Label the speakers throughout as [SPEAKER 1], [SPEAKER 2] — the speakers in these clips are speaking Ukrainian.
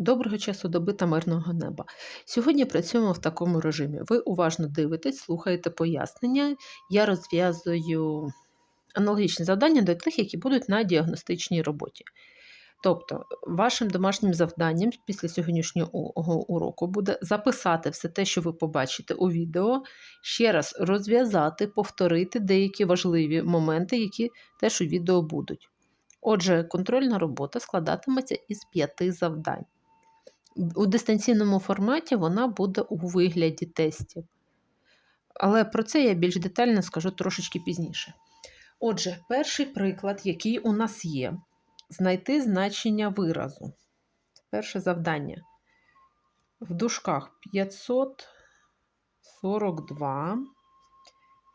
[SPEAKER 1] Доброго часу доби та мирного неба. Сьогодні працюємо в такому режимі. Ви уважно дивитесь, слухаєте пояснення. Я розв'язую аналогічні завдання до тих, які будуть на діагностичній роботі. Тобто, вашим домашнім завданням після сьогоднішнього уроку буде записати все те, що ви побачите у відео, ще раз розв'язати, повторити деякі важливі моменти, які теж у відео будуть. Отже, контрольна робота складатиметься із п'яти завдань. У дистанційному форматі вона буде у вигляді тестів. Але про це я більш детально скажу трошечки пізніше. Отже, перший приклад, який у нас є, знайти значення виразу. Перше завдання. В дужках 542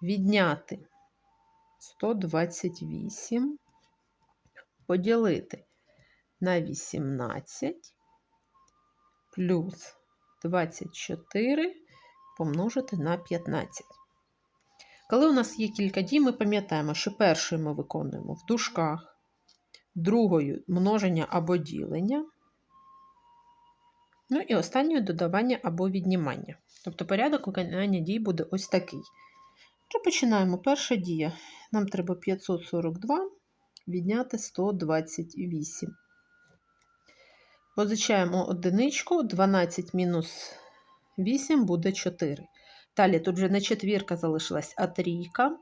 [SPEAKER 1] відняти 128, поділити на 18 плюс 24 помножити на 15. Коли у нас є кілька дій, ми пам'ятаємо, що першою ми виконуємо в дужках, другою множення або ділення, ну і останньою додавання або віднімання. Тобто порядок виконання дій буде ось такий. Що починаємо? Перша дія. Нам треба 542 відняти 128. Позичаємо одиничку, 12 мінус 8 буде 4. Далі тут вже не четвірка залишилась, а трійка.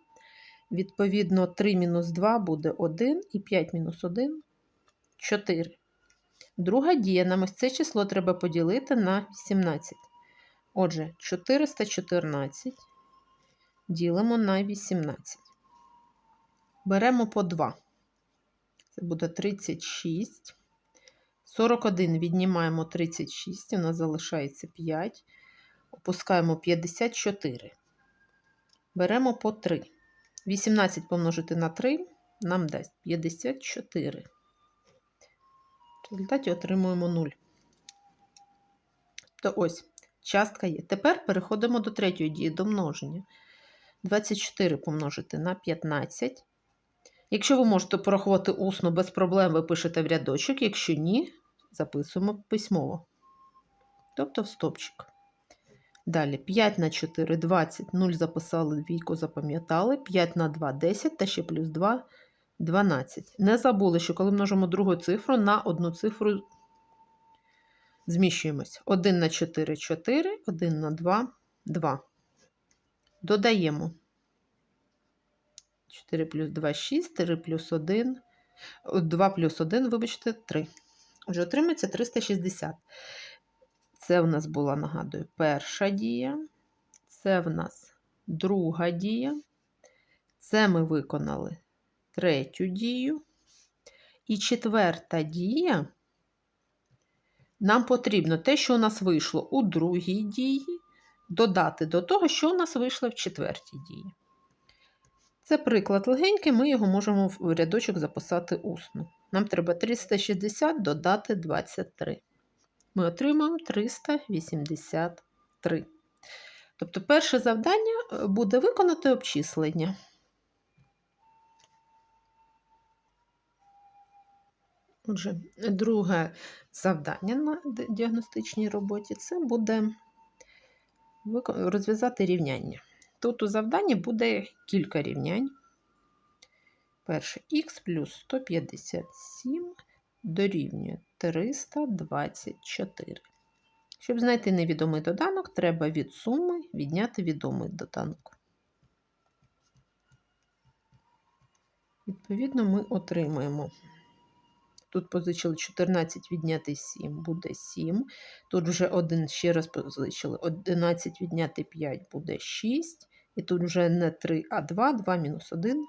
[SPEAKER 1] Відповідно, 3 мінус 2 буде 1, і 5 мінус 1 4. Друга дія, нам ось це число треба поділити на 18. Отже, 414 ділимо на 18. Беремо по 2. Це буде 36. 41 віднімаємо 36, у нас залишається 5. Опускаємо 54. Беремо по 3. 18 помножити на 3 нам дасть 54. В результаті отримуємо 0. То ось, частка є. Тепер переходимо до третьої дії, до множення. 24 помножити на 15. Якщо ви можете порахувати усно без проблем, ви пишете в рядочок, якщо ні, записуємо письмово. Тобто в стопчик. Далі 5 на 4 20, 0 записали, двійку запам'ятали, 5 на 2 10 та ще плюс 2 12. Не забули, що коли множимо другу цифру на одну цифру зміщуємось. 1 на 4 4, 1 на 2 2. Додаємо 4 плюс 2 6, 3 плюс 1, 2 плюс 1, вибачте, 3. Отже, отримається 360. Це в нас була, нагадую, перша дія. Це в нас друга дія. Це ми виконали третю дію. І четверта дія. Нам потрібно те, що у нас вийшло у другій дії, додати до того, що у нас вийшло в четвертій дії. Це приклад легенький, ми його можемо в рядочок записати усно. Нам треба 360 додати 23. Ми отримаємо 383. Тобто, перше завдання буде виконати обчислення. Отже, друге завдання на діагностичній роботі це буде розв'язати рівняння. Тут у завданні буде кілька рівнянь. Перше х плюс 157 дорівнює 324. Щоб знайти невідомий доданок, треба від суми відняти відомий доданок. Відповідно, ми отримаємо. Тут позичили 14 відняти 7 буде 7. Тут вже один ще раз позичили 11 відняти 5 буде 6. І тут вже не 3, а 2, 2 мінус 1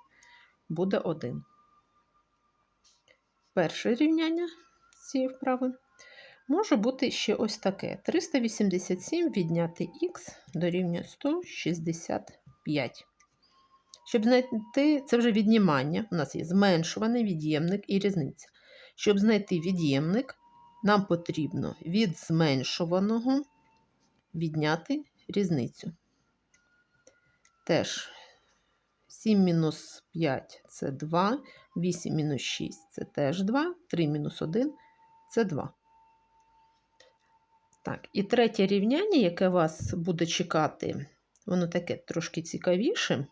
[SPEAKER 1] буде 1. Перше рівняння цієї вправи може бути ще ось таке: 387 відняти х дорівнює 165. Щоб знайти, це вже віднімання, у нас є зменшуваний від'ємник і різниця. Щоб знайти від'ємник, нам потрібно від зменшуваного відняти різницю. Теж 7 мінус 5 це 2, 8 мінус 6 це теж 2, 3 мінус 1 це 2. Так, і третє рівняння, яке вас буде чекати, воно таке трошки цікавіше.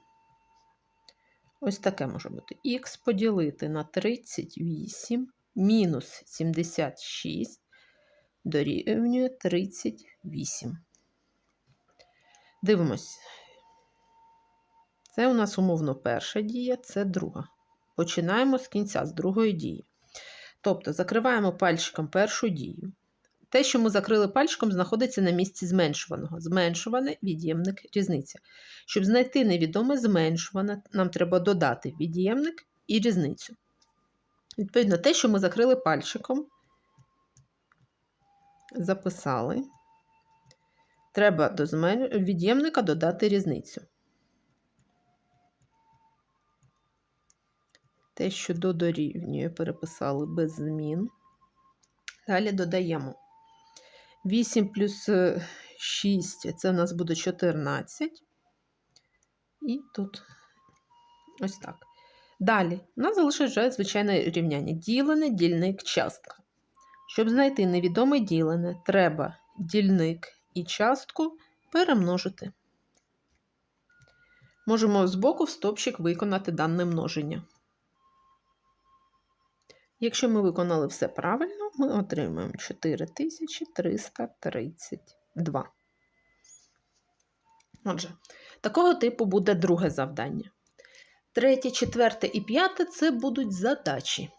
[SPEAKER 1] Ось таке може бути. Х поділити на 38 мінус 76 дорівнює 38. Дивимось. Це у нас умовно перша дія, це друга. Починаємо з кінця, з другої дії. Тобто закриваємо пальчиком першу дію. Те, що ми закрили пальчиком, знаходиться на місці зменшуваного. Зменшуване від'ємник різниця. Щоб знайти невідоме зменшуване, нам треба додати від'ємник і різницю. Відповідно, те, що ми закрили пальчиком, записали. Треба до від'ємника додати різницю. Те, що до дорівнює, переписали без змін. Далі додаємо 8 плюс 6 це у нас буде 14. І тут ось так. Далі, у нас залишиться вже звичайне рівняння. Ділене, дільник, частка. Щоб знайти невідоме ділене, треба дільник і частку перемножити. Можемо збоку в стопчик виконати дане множення. Якщо ми виконали все правильно, ми отримаємо 4332. Отже, такого типу буде друге завдання. Третє, четверте і п'яте це будуть задачі.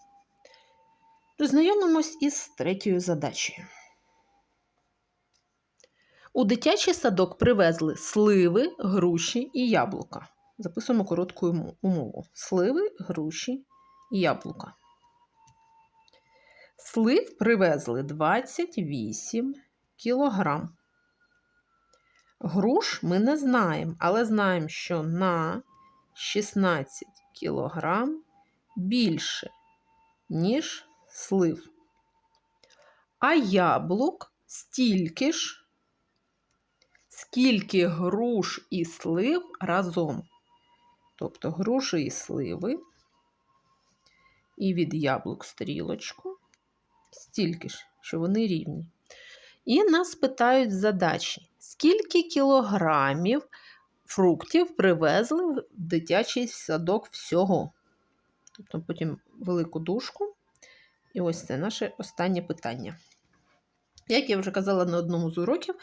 [SPEAKER 1] Дознайомимось із третьою задачею. У дитячий садок привезли сливи, груші і яблука. Записуємо коротку умову: сливи, груші і яблука. Слив привезли 28 кілограм. Груш ми не знаємо, але знаємо, що на 16 кілограм більше, ніж слив. А яблук стільки ж, скільки груш і слив разом. Тобто груші і сливи, і від яблук стрілочку стільки ж, що вони рівні. І нас питають задачі, скільки кілограмів фруктів привезли в дитячий садок всього. Тобто потім велику дужку. І ось це наше останнє питання. Як я вже казала на одному з уроків,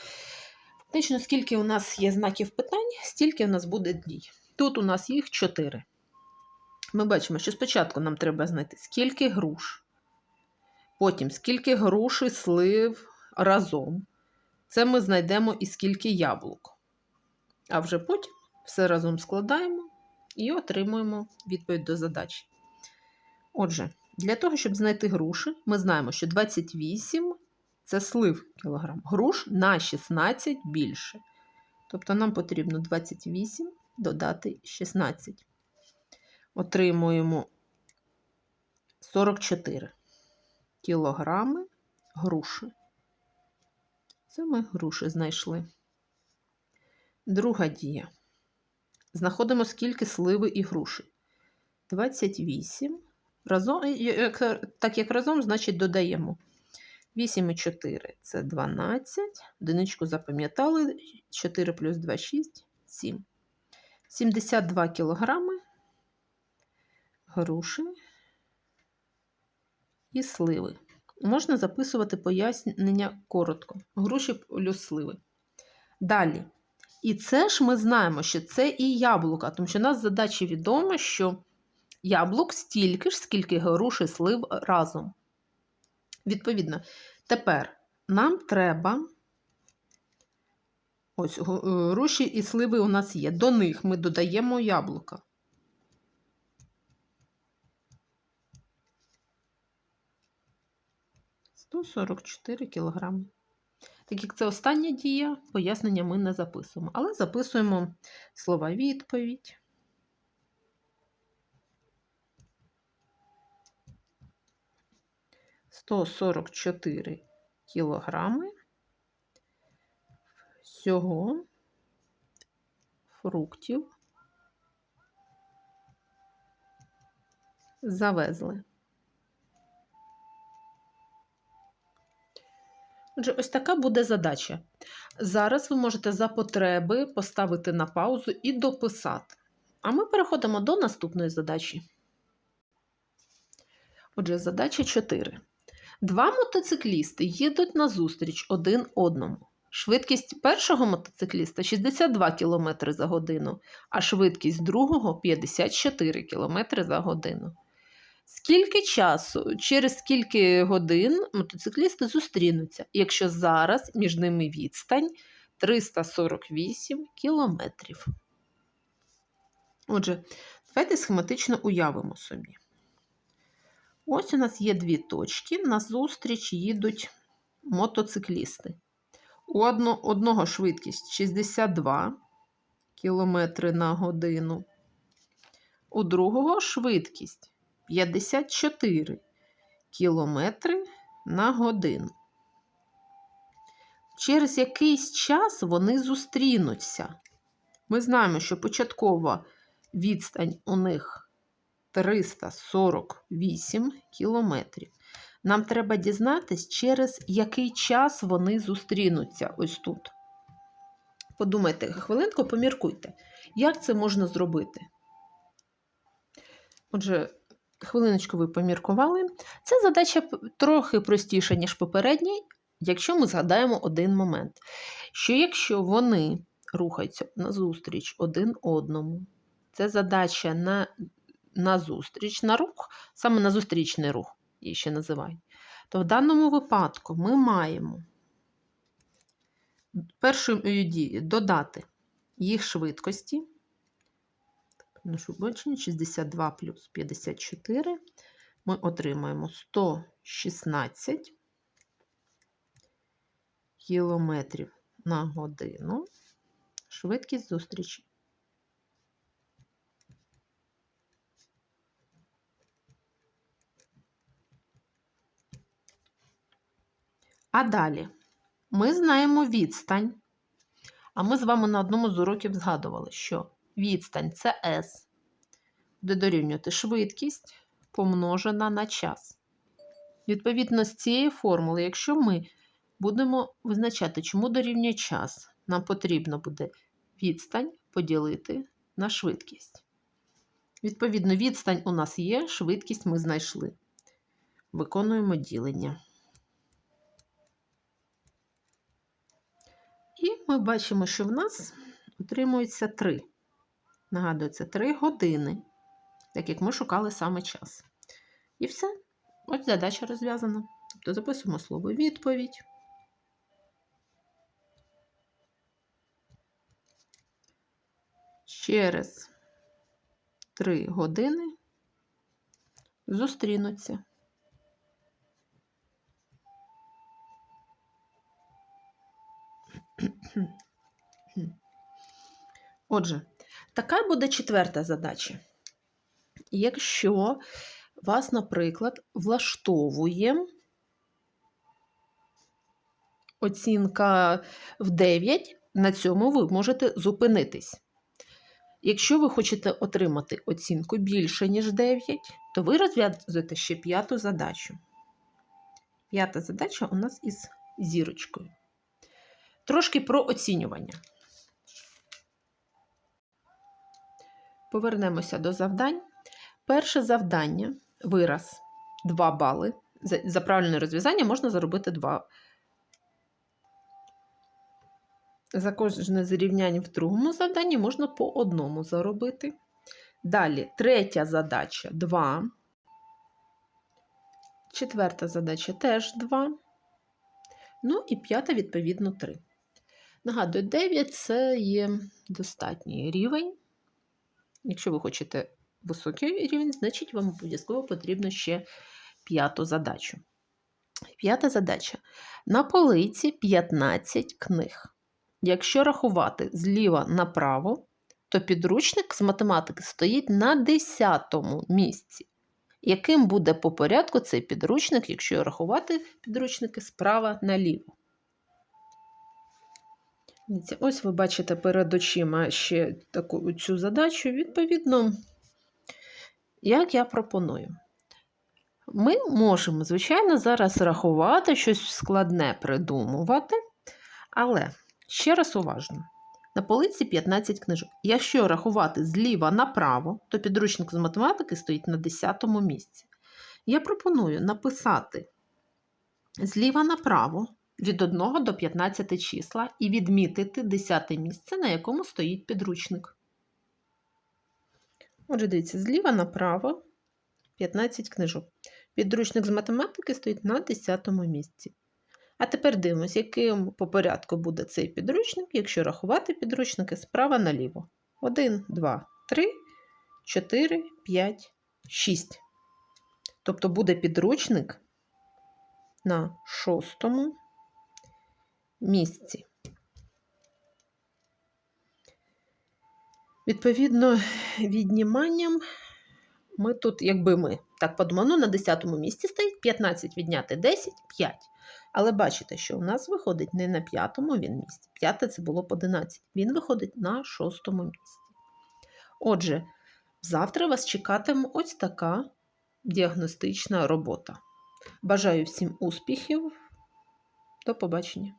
[SPEAKER 1] фактично, скільки у нас є знаків питань, стільки у нас буде дій. Тут у нас їх 4. Ми бачимо, що спочатку нам треба знайти, скільки груш. Потім скільки груш і слив разом. Це ми знайдемо і скільки яблук. А вже потім все разом складаємо і отримуємо відповідь до задачі. Отже, для того, щоб знайти груші, ми знаємо, що 28 це слив кілограм. Груш на 16 більше. Тобто нам потрібно 28 додати 16. Отримуємо 44 кілограми груші. Це ми груші знайшли. Друга дія. Знаходимо скільки сливи і груші. 28. Разом, Так як разом, значить додаємо. 8 і 4 це 12. Одиничку запам'ятали. 4 плюс 2 6, 7. 72 кілограми груші і сливи. Можна записувати пояснення коротко. Груші плюс сливи. Далі. І це ж ми знаємо, що це і яблука, тому що у нас задачі відомо, що яблук стільки ж, скільки груші слив разом. Відповідно, тепер нам треба. Ось груші і сливи у нас є. До них ми додаємо яблука. 144 кг. Так як це остання дія, пояснення ми не записуємо, але записуємо слова відповідь. Сто сорок чотири кілограми всього фруктів завезли. Отже, ось така буде задача. Зараз ви можете за потреби поставити на паузу і дописати. А ми переходимо до наступної задачі. Отже, задача 4. Два мотоциклісти їдуть назустріч один одному. Швидкість першого мотоцикліста 62 км за годину, а швидкість другого 54 км за годину. Скільки часу, через скільки годин мотоциклісти зустрінуться, якщо зараз між ними відстань 348 кілометрів? Отже, давайте схематично уявимо собі. Ось у нас є дві точки, назустріч їдуть мотоциклісти. У одно, одного швидкість 62 км на годину, у другого швидкість 54 км на годину. Через якийсь час вони зустрінуться. Ми знаємо, що початкова відстань у них 348 кілометрів. Нам треба дізнатись, через який час вони зустрінуться ось тут. Подумайте, хвилинку, поміркуйте, як це можна зробити. Отже, хвилиночку ви поміркували. Це задача трохи простіша, ніж попередній, якщо ми згадаємо один момент. Що якщо вони рухаються назустріч один одному, це задача на, на зустріч, на рух, саме на зустрічний рух, її ще називають, то в даному випадку ми маємо першою дією додати їх швидкості. Нашу бачення 62 плюс 54. Ми отримаємо 116 кілометрів на годину. Швидкість зустрічі. А далі ми знаємо відстань. А ми з вами на одному з уроків згадували, що відстань це S, буде дорівнювати швидкість помножена на час. Відповідно з цієї формули, якщо ми будемо визначати, чому дорівнює час, нам потрібно буде відстань поділити на швидкість. Відповідно, відстань у нас є, швидкість ми знайшли. Виконуємо ділення. І ми бачимо, що в нас отримується 3. Нагадую, це 3 години, так як ми шукали саме час. І все. Ось задача розв'язана. Тобто записуємо слово відповідь. Через 3 години зустрінуться. Отже, така буде четверта задача. Якщо вас, наприклад, влаштовує оцінка в 9, на цьому ви можете зупинитись. Якщо ви хочете отримати оцінку більше, ніж 9, то ви розв'язуєте ще п'яту задачу. П'ята задача у нас із зірочкою. Трошки про оцінювання. Повернемося до завдань. Перше завдання вираз 2 бали. За, правильне розв'язання можна заробити 2. За кожне зрівняння в другому завданні можна по одному заробити. Далі, третя задача 2. Четверта задача теж 2. Ну і п'ята, відповідно, 3. Нагадую, 9 це є достатній рівень. Якщо ви хочете високий рівень, значить вам обов'язково потрібно ще п'яту задачу. П'ята задача. На полиці 15 книг. Якщо рахувати зліва направо, то підручник з математики стоїть на 10 місці. Яким буде по порядку цей підручник, якщо рахувати підручники справа наліво? Ось ви бачите перед очима ще таку цю задачу. Відповідно, як я пропоную. Ми можемо, звичайно, зараз рахувати, щось складне придумувати, але ще раз уважно. На полиці 15 книжок. Якщо рахувати зліва направо, то підручник з математики стоїть на 10 місці. Я пропоную написати зліва направо від 1 до 15 числа і відмітити 10 місце, на якому стоїть підручник. Отже, дивіться, зліва направо 15 книжок. Підручник з математики стоїть на 10 місці. А тепер дивимось, яким по порядку буде цей підручник, якщо рахувати підручники справа наліво. 1, 2, 3, 4, 5, 6. Тобто буде підручник на шостому місці. Відповідно, відніманням ми тут, якби ми так подумали, ну, на 10 місці стоїть 15 відняти 10 5. Але бачите, що у нас виходить не на п'ятому він місці. П'яте це було б 11. Він виходить на шостому місці. Отже, завтра вас чекатиме ось така діагностична робота. Бажаю всім успіхів. До побачення!